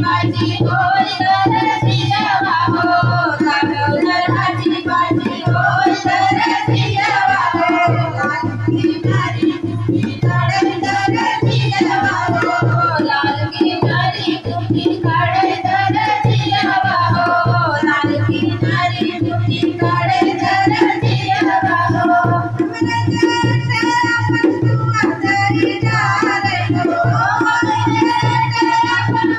माझी होय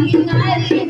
काढायची